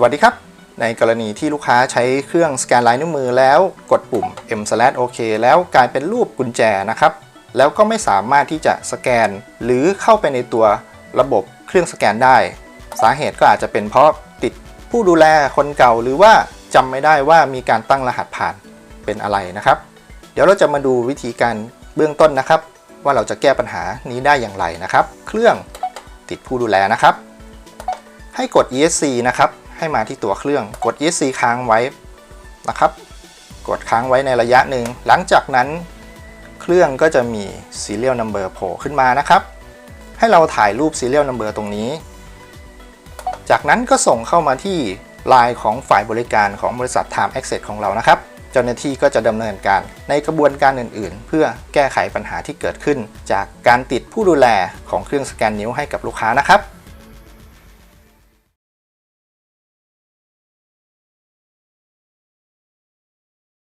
สวัสดีครับ ในกรณีที่ลูกค้าใช้เครื่องสแกนลายนิ้วมือแล้วกดปุ่ม m OK แล้วกลายเป็นรูปกุญแจนะครับ แล้วก็ไม่สามารถที่จะสแกน หรือเข้าไปในตัวระบบเครื่องสแกนได้ สาเหตุก็อาจจะเป็นเพราะติดผู้ดูแลคนเก่าหรือว่าจำไม่ได้ว่ามีการตั้งรหัสผ่านเป็นอะไรนะครับ เดี๋ยวเราจะมาดูวิธีการเบื้องต้นนะครับ ว่าเราจะแก้ปัญหานี้ได้อย่างไรนะครับ เครื่องติดผู้ดูแลนะครับ ให้กด ESC นะครับ ให้มาที่ตัวเครื่อง กด ESC ค้างไว้นะครับ กดค้างไว้ในระยะหนึ่ง หลังจากนั้น เครื่องก็จะมี serial number โผล่ขึ้นมานะครับ ให้เราถ่ายรูป serial number ตรงนี้ จากนั้นก็ส่งเข้ามาที่ Line ของฝ่ายบริการของบริษัท Time Access ของเรานะครับ เจ้าหน้าที่ก็จะดำเนินการในกระบวนการอื่น ๆ เพื่อแก้ไขปัญหาที่เกิดขึ้น จากการติดผู้ดูแลของเครื่องสแกนนิ้วให้กับลูกค้านะครับ